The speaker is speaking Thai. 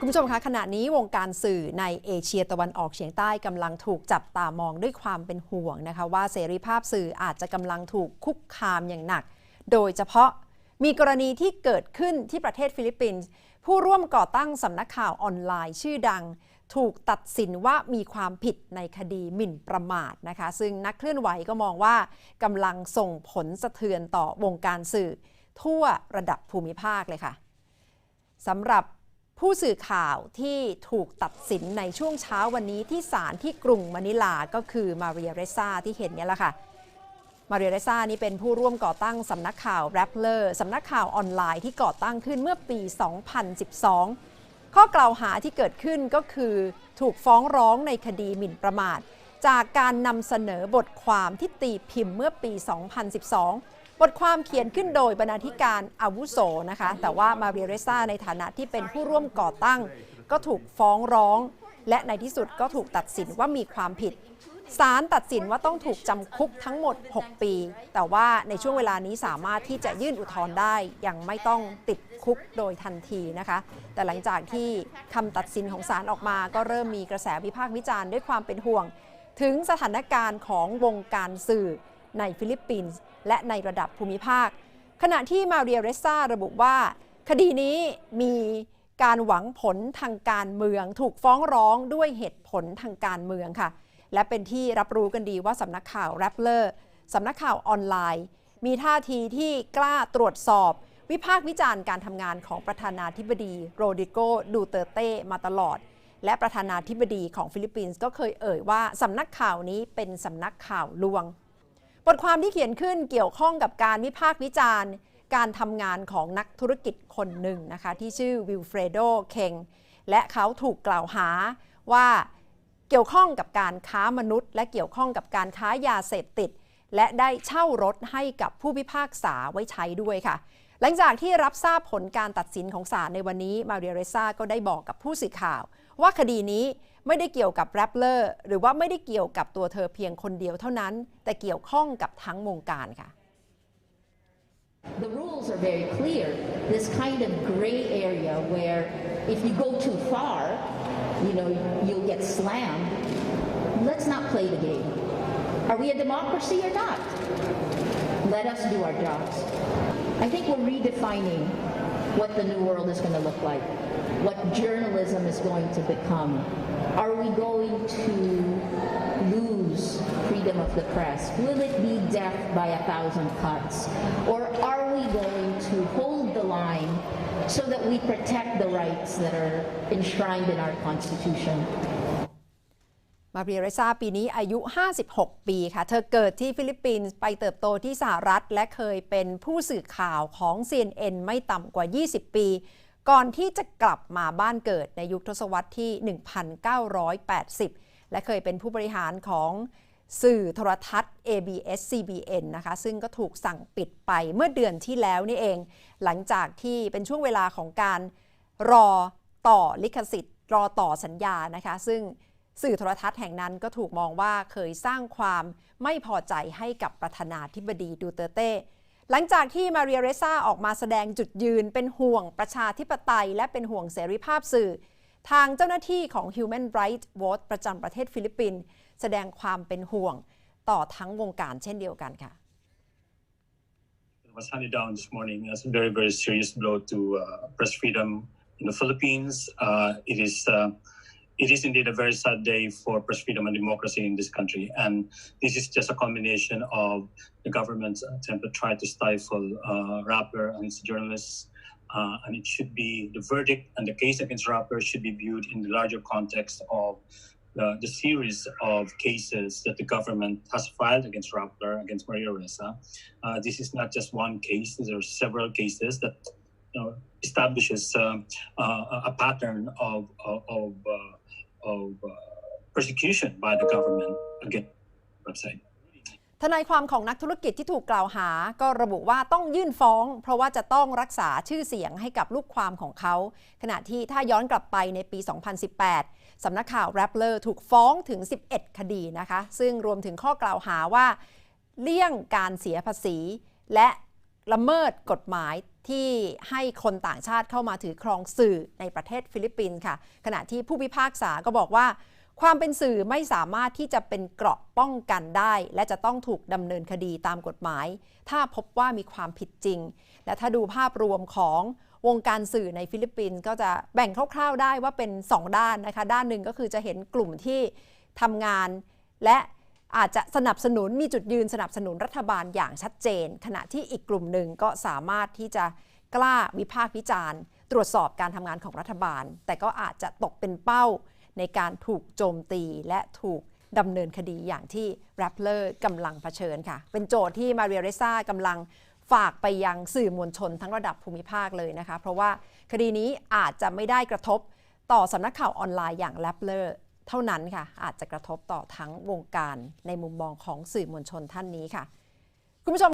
คุณผู้ชมคะขณะนี้วงการสื่อในเอเชียตะวันออกเฉียงใต้กำลังถูกจับตามองด้วยความเป็นห่วงนะคะ ว่าเสรีภาพสื่ออาจจะกำลังถูกคุกคามอย่างหนัก โดยเฉพาะมีกรณีที่เกิดขึ้นที่ประเทศฟิลิปปินส์ผู้ร่วมก่อตั้งสำนักข่าวออนไลน์ชื่อดัง ถูกตัดสินว่ามีความผิดในคดีหมิ่นประมาทนะคะ ซึ่งนักเคลื่อนไหวก็มองว่ากำลังส่งผลสะเทือนต่อวงการสื่อ ทั่วระดับภูมิภาคเลยค่ะสำหรับ ผู้สื่อข่าวที่ถูกตัดสินในช่วงเช้าวันนี้ที่ศาลที่กรุงมะนิลาก็คือมาเรียเรซ่าที่เห็นเนี่ยแหละค่ะมาเรียเรซ่านี่เป็นผู้ร่วมก่อตั้งสำนักข่าวแรปเลอร์สำนักข่าวออนไลน์ที่ก่อตั้งขึ้นเมื่อปี 2012 ข้อกล่าวหาที่เกิดขึ้นก็คือถูกฟ้องร้องในคดีหมิ่นประมาท จากการนำเสนอบทความที่ตีพิมพ์เมื่อปี 2012 บทความเขียนขึ้นโดยบรรณาธิการอาวุโสนะคะ แต่ว่ามาเรียเรซ่าในฐานะที่เป็นผู้ร่วมก่อตั้ง ก็ถูกฟ้องร้อง และในที่สุดก็ถูกตัดสินว่ามีความผิดศาลตัดสินว่าต้องถูกจำคุกทั้งหมด 6 ปี แต่ว่าในช่วงเวลานี้สามารถที่จะยื่นอุทธรณ์ได้ ยังไม่ต้องติดคุกโดยทันทีนะคะ แต่หลังจากที่คำตัดสินของศาลออกมาก็เริ่มมีกระแสวิพากษ์วิจารณ์ด้วยความเป็นห่วง ถึงสถานการณ์ของวงการสื่อ ในฟิลิปปินส์และในระดับภูมิภาค ขณะที่มาเรียเรซ่าระบุว่า คดีนี้มีการหวังผลทางการเมืองถูกฟ้องร้องด้วยเหตุผลทางการเมืองค่ะ และเป็นที่รับรู้กันดีว่าสำนักข่าวแรปเลอร์สำนักข่าวออนไลน์ มีท่าทีที่กล้าตรวจสอบ วิพากษ์วิจารณ์การทำงานของประธานาธิบดีโรดิโกดูเตเต้มาตลอด และประธานาธิบดีของฟิลิปปินส์ก็เคยเอ่ยว่าสำนักข่าวนี้เป็นสำนักข่าวลวง บทความที่เขียนขึ้นเกี่ยวข้องกับการวิพากษ์วิจารณ์ การทำงานของนักธุรกิจคนหนึ่งนะคะ ที่ชื่อวิลเฟรโด เคงและเขาถูกกล่าวหาว่าเกี่ยวข้องกับการค้ามนุษย์ และเกี่ยวข้องกับการค้ายาเสพติด และได้เช่ารถให้กับผู้พิพากษาไว้ใช้ด้วยค่ะ หลังจากที่รับทราบผลการตัดสินของศาลในวันนี้มาเรียเรซาก็ได้บอกกับผู้สื่อข่าว ว่าคดีนี้ ไม่ได้เกี่ยวกับแรปเลอร์หรือว่าไม่ได้เกี่ยวกับตัวเธอเพียงคนเดียวเท่านั้น แต่เกี่ยวข้องกับทั้งวงการค่ะ The rules are very clear. This kind of gray area where if you go too far, you know, you'll get slammed. Let's not play the game. Are we a democracy or not? Let us do our jobs. I think we're redefining what the new world is going to look like, what journalism is going to become. Are we going to lose freedom of the press? Will it be death by a thousand cuts? Or are we going to hold the line so that we protect the rights that are enshrined in our Constitution? มาเรียเรซาปีนี้อายุ 56 ปีค่ะ เธอเกิดที่ฟิลิปปินส์ไปเติบโตที่สหรัฐ และเคยเป็นผู้สื่อข่าวของ CNN ไม่ต่ำกว่า 20 ปี ก่อนที่จะกลับมาบ้านเกิดในยุคทศวรรษที่ 1980 และเคยเป็นผู้บริหารของสื่อโทรทัศน์ ABS CBN นะคะ ซึ่งก็ถูกสั่งปิดไปเมื่อเดือนที่แล้วนี่เอง หลังจากที่เป็นช่วงเวลาของการรอต่อลิขสิทธิ์ รอต่อสัญญานะคะ ซึ่ง สื่อโทรทัศน์แห่งนั้นก็ถูกมองว่าเคยสร้างความไม่พอใจให้กับประธานาธิบดีดูเตเต้ หลังจากที่มาเรียเรซ่าออกมาแสดงจุดยืนเป็นห่วงประชาธิปไตย และเป็นห่วงเสรีภาพสื่อ ทางเจ้าหน้าที่ของ Human Rights Watch ประจำประเทศฟิลิปปินส์แสดงความเป็นห่วงต่อทั้งวงการเช่นเดียวกันค่ะ was handed down this morning as a very, very serious blow to uh, press freedom in the Philippines. Uh, it is uh, it is indeed a very sad day for press freedom and democracy in this country, and this is just a combination of the government's attempt to try to stifle uh, rapper and its journalists. Uh, and it should be the verdict and the case against rapper should be viewed in the larger context of the, the series of cases that the government has filed against Rappler, against Maria Ressa. Uh, this is not just one case. There are several cases that you know, establishes um, uh, a pattern of of of, uh, of persecution by the government against website. ทนายความของนักธุรกิจที่ถูกกล่าวหา ก็ระบุว่าต้องยื่นฟ้อง เพราะว่าจะต้องรักษาชื่อเสียงให้กับลูกความของเขา ขณะที่ถ้าย้อนกลับไปในปี 2018 สำนักข่าวแรปเลอร์ถูกฟ้องถึง 11 คดีนะคะ ซึ่งรวมถึงข้อกล่าวหาว่า เลี่ยงการเสียภาษี และละเมิดกฎหมาย ที่ให้คนต่างชาติเข้ามาถือครองสื่อในประเทศฟิลิปปินส์ค่ะ ขณะที่ผู้พิพากษาก็บอกว่า ความเป็นสื่อไม่สามารถที่จะเป็นเกราะป้องกันได้ และจะต้องถูกดำเนินคดีตามกฎหมาย ถ้าพบว่ามีความผิดจริง และถ้าดูภาพรวมของวงการสื่อในฟิลิปปินส์ก็จะแบ่งคร่าว ๆได้ว่าเป็น 2 ด้านนะคะ ด้านหนึ่งก็คือจะเห็นกลุ่มที่ทำงานและ อาจจะสนับสนุนมีจุดยืนสนับสนุนรัฐบาลอย่างชัดเจน ขณะที่อีกกลุ่มหนึ่งก็สามารถที่จะกล้าวิพากษ์วิจารณ์ ตรวจสอบการทำงานของรัฐบาล แต่ก็อาจจะตกเป็นเป้าในการถูกโจมตีและถูกดำเนินคดีอย่างที่แรปเลอร์กำลังเผชิญค่ะ เป็นโจทย์ที่มาเรียเรซ่ากำลังฝากไปยังสื่อมวลชนทั้งระดับภูมิภาคเลยนะคะ เพราะว่าคดีนี้อาจจะไม่ได้กระทบต่อสำนักข่าวออนไลน์อย่างแรปเลอร์ เท่านั้นค่ะ อาจจะกระทบต่อทั้งวงการในมุมมองของสื่อมวลชนท่านนี้ค่ะ คุณผู้ชม